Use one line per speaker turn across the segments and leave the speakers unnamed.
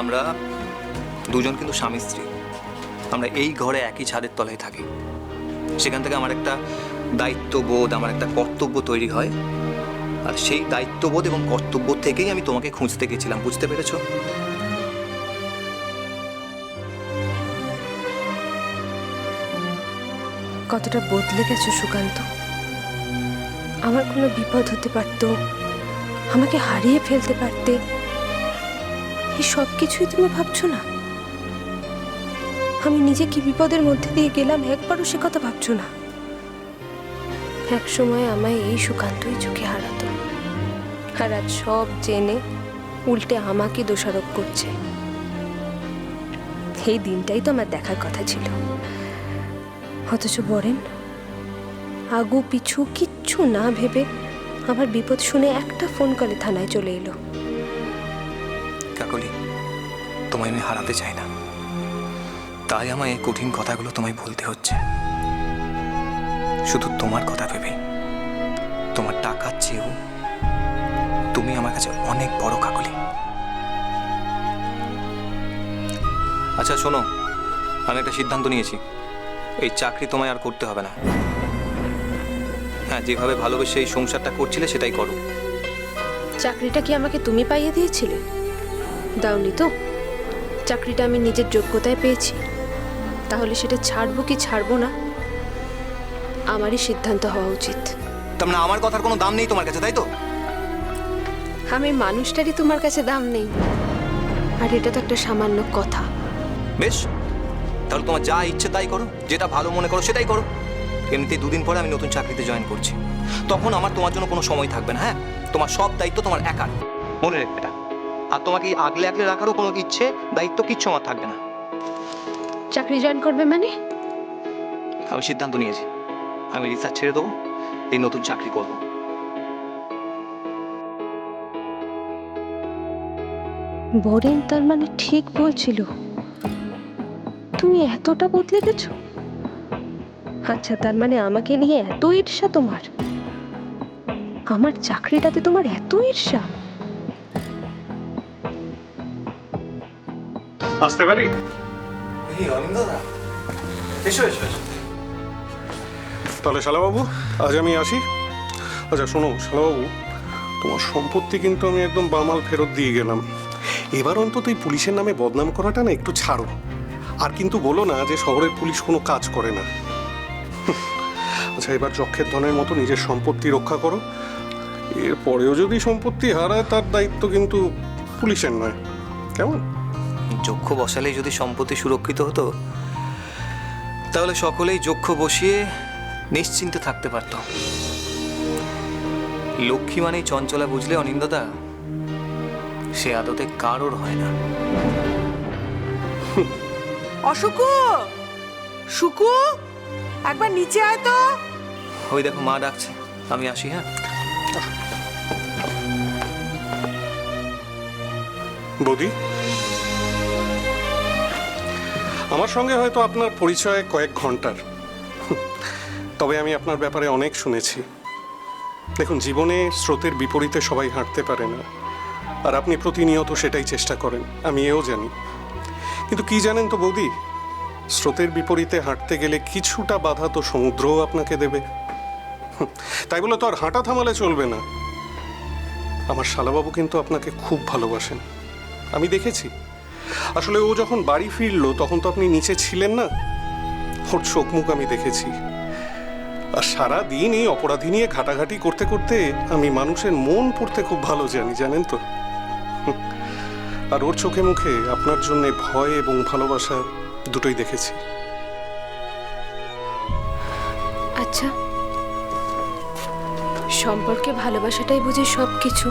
আমরা দুজন কিন্তু স্বামী স্ত্রী। আমরা এই ঘরে একই ছাদের তলায় থাকি। সেখান থেকে আমার একটা দায়িত্ববোধ, আমার একটা কর্তব্য তৈরি হয়। আর সেই দায়িত্ববোধ এবং কর্তব্য থেকেই আমি তোমাকে খুঁজতে গেছিলাম, বুঝতে পেরেছ?
কতটা বদলে গেছো সুকান্ত? আমার কোনো বিপদ হতে পারত, আমাকে হারিয়ে ফেলতে পারতে। এই সব কিছুই তুমি ভাবছ না? আমি নিজে কি বিপদের মধ্যে দিয়ে গেলাম একবারও সে কথা ভাবছ না? এক সময় আমায় এই সুকান্তই চোখে হারাতো। আর আজ সব জেনে উল্টে আমাকে দোষারোপ করছে। এই দিনটাই তো আমার দেখার কথা ছিল। অথচ বরেন, আগু পিছু কিচ্ছু না ভেবে আমার বিপদ শুনে একটা ফোন কলে থানায় চলে এলো।
কাকলি তোমায় আমি হারাতে চাই না। তাই আমায় এই কঠিন কথাগুলো তোমায় বলতে হচ্ছে। শুধু তোমার কথা ভেবে তোমার টাকার চেয়েও তুমি আমার কাছে অনেক বড় কাকলি। আচ্ছা শোনো। আমি একটা সিদ্ধান্ত নিয়েছি। এই চাকরি তোমায় আর করতে হবে না। হ্যাঁ যেভাবে ভালোবেসে এই সংসারটা করছিলে সেটাই করো।
চাকরিটা কি আমাকে তুমি পাইয়ে দিয়েছিলে? দাওনি তো? চাকরিটা আমি নিজের যোগ্যতায় পেয়েছি। তাহলে সেটা ছাড়বো কি ছাড়বো না? আমারই সিদ্ধান্ত হওয়া উচিত।
তার মানে আমার কথার কোনো দাম নেই তোমার কাছে তাই তো?
আমি মানুষটারই তোমার কাছে দাম নেই। আর এটা তো একটা সামান্য কথা।
বেশ তাহলে তোমার যা ইচ্ছে তাই করো যেটা ভালো মনে করো সেটাই করো। এমনিতেই দুদিন পরে আমি নতুন চাকরিতে জয়েন করছি। তখন আমার তোমার জন্য কোনো সময় থাকবে না হ্যাঁ? তোমার সব দায়িত্ব তোমার একার। মনে রেখে এটা। আর তোমাকে এই আগলে আগলে রাখারও কোনো ইচ্ছে দায়িত্ব কিচ্ছু আমার থাকবে না।
চাকরি জয়েন করবে মানে?
আমি সিদ্ধান্ত নিয়েছি। আমি রিসার্চ ছেড়ে দেবো এই নতুন চাকরি করব।
বরেন তার মানে ঠিক বলছিল। তুমি এতটা বদলে গেছো? আচ্ছা তার মানে আমাকে নিয়ে এত ঈর্ষা তোমার? আমার চাকরিটাতে তোমার এত ঈর্ষা?
আসতে পারি?
এই অনিন্দদা এসো এসো এসো।
তাহলে শালাবাবু আজ আমি আসি। আচ্ছা শোনো শালাবাবু তোমার সম্পত্তি কিন্তু আমি একদম বামাল ফেরত দিয়ে গেলাম। এবার অন্তত এই পুলিশের নামে বদনাম করাটা না একটু ছাড়ো। আর কিন্তু বলো না যে শহরের পুলিশ কোনো কাজ করে না। আচ্ছা এবার যক্ষের ধনের মতো নিজের সম্পত্তি রক্ষা করো। এরপরেও যদি সম্পত্তি হারায় তার দায়িত্ব কিন্তু পুলিশের নয়। কেমন?
যক্ষ বসালেই যদি সম্পত্তি সুরক্ষিত হতো তাহলে সকলেই যক্ষ বসিয়ে নিশ্চিন্তে থাকতে পারত। লক্ষ্মী মানেই চঞ্চলা বুঝলে অনিন্দদা সে আদতে কারোর হয় না।
অশুকু! শুকু! একবার নিচে আয় তো।
ওই দেখো মা ডাকছে। আমি আসি হ্যাঁ?
বৌদি? আমার সঙ্গে হয়তো আপনার পরিচয় কয়েক ঘণ্টার। তবে আমি আপনার ব্যাপারে অনেক শুনেছি। দেখুন, জীবনে স্রোতের বিপরীতে সবাই হাঁটতে পারে না। আর আপনি প্রতিনিয়ত সেটাই চেষ্টা করেন, আমি এও জানি। কিন্তু কি জানেন তো বৌদি? স্রোতের বিপরীতে হাঁটতে গেলে কিছুটা বাধা তো সমুদ্রও আপনাকে দেবে। তাই বলে তো আর হাঁটা থামালে চলবে না। আমার শালাবাবু কিন্তু আপনাকে খুব ভালোবাসেন। আমি দেখেছি। আসলে ও যখন বাড়ি ফিরলো, তখন তো আপনি নিচে ছিলেন না। ওর চোখ মুখ আমি দেখেছি। আর সারা দিন এই অপরাধী নিয়ে ঘাটাঘাটি করতে করতে আমি মানুষের মন পড়তে খুব ভালো জানি, জানেন তো। আর ওর চোখে মুখে আপনার জন্য ভয় এবং ভালোবাসা দুটোই দেখেছি।
আচ্ছা। সম্পর্কে ভালোবাসাটাই বুঝি সব কিছু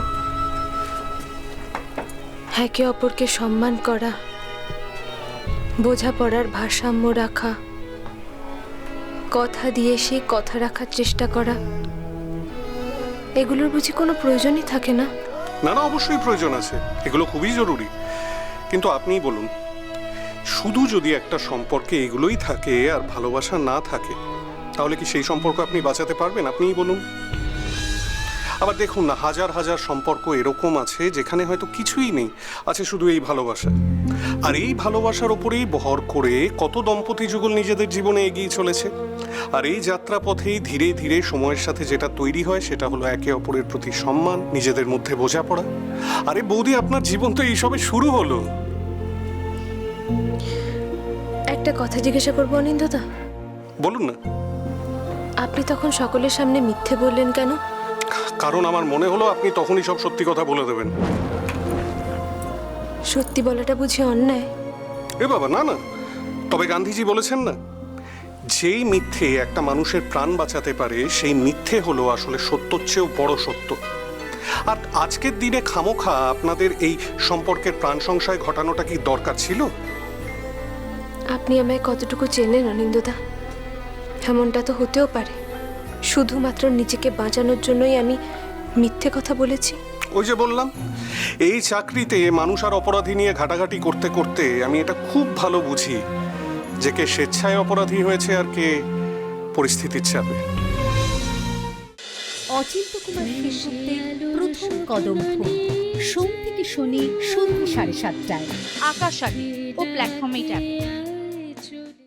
একে অপরকে সম্মান করা, বোঝাপড়ার ভারসাম্য রাখা, কথা দিয়ে সেই কথা রাখার চেষ্টা করা, এগুলোর বুঝি কোনো প্রয়োজনই থাকে না?
না না, অবশ্যই প্রয়োজন আছে। এগুলো খুবই জরুরি। কিন্তু আপনিই বলুন, শুধু যদি একটা সম্পর্কে এগুলোই থাকে আর ভালোবাসা না থাকে, তাহলে কি সেই সম্পর্ক আপনি বাঁচাতে পারবেন? আপনিই বলুন। আবার দেখুন না হাজার হাজার সম্পর্ক এরকম আছে যেখানে হয়তো কিছুই নেই। আছে শুধু এই ভালোবাসা। আর এই ভালোবাসার ওপরেই ভর করে কত দম্পতি যুগল নিজেদের জীবনে এগিয়ে চলেছে। আর এই যাত্রা পথেই ধীরে ধীরে সময়ের সাথে যেটা তৈরি হয় সেটা হলো একে অপরের প্রতি সম্মান নিজেদের মধ্যে বোঝাপড়া। আরে বৌদি আপনার জীবন তো এইসবে শুরু হলো।
একটা কথা জিজ্ঞাসা করব অনিন্দদা
বলুন না।
আপনি তখন সকলের সামনে মিথ্যে বললেন কেন?
কারণ আমার মনে হলো আপনি তখনই সব সত্যি কথা বলে দেবেন।
সত্যি বলাটা বুঝি অন্যায়?
এ বাবা না না। তবে গান্ধীজি বলেছেন না যেই মিথ্যে একটা মানুষের প্রাণ বাঁচাতে পারে সেই মিথ্যে হলো আসলে সত্যর চেয়েও বড় সত্য। আর আজকের দিনে খামোখা আপনাদের এই সম্পর্কের প্রাণ সংশয় ঘটানোটা কি দরকার ছিল?
আপনি আমায় কতটুকু চেনেন অনিন্দদা এমনটা তো হতেও পারে। শুধুমাত্র নিজেকে বাঁচানোর জন্যই আমি মিথ্যে কথা বলেছি।
ওই যে বললাম এই চাকরিতে মানুষ আর অপরাধী নিয়ে ঘাটাঘাটি করতে করতে আমি এটা খুব ভালো বুঝি যে কে স্বেচ্ছায় অপরাধী হয়েছে আর কে পরিস্থিতির চাপে।
অচিন্ত কুমার সেনগুপ্তের প্রথম কদম সোম থেকে শনি সন্ধ্যে সাড়ে সাতটায়।
আকাশাণী ও প্ল্যাটফর্ম এইট অ্যাপ